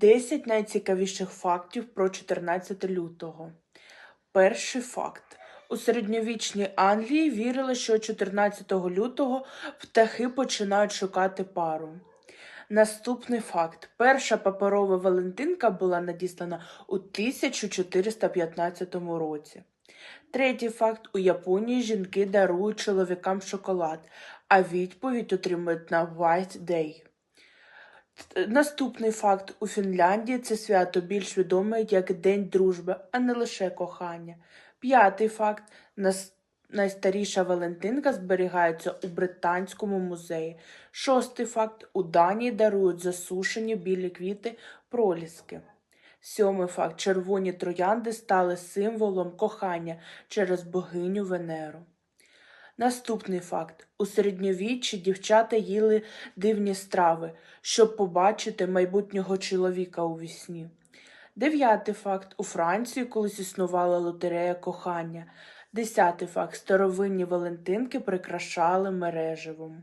10 найцікавіших фактів про 14 лютого. Перший факт. У середньовічній Англії вірили, що 14 лютого птахи починають шукати пару. Наступний факт. Перша паперова Валентинка була надіслана у 1415 році. Третій факт. У Японії жінки дарують чоловікам шоколад, а відповідь отримують на White Day. Наступний факт. У Фінляндії це свято більш відоме як День дружби, а не лише кохання. П'ятий факт. Найстаріша Валентинка зберігається у Британському музеї. Шостий факт. У Данії дарують засушені білі квіти проліски. Сьомий факт. Червоні троянди стали символом кохання через богиню Венеру. Наступний факт. У середньовіччі дівчата їли дивні страви, щоб побачити майбутнього чоловіка у вісні. Дев'ятий факт. У Франції колись існувала лотерея кохання. Десятий факт. Старовинні Валентинки прикрашали мереживом.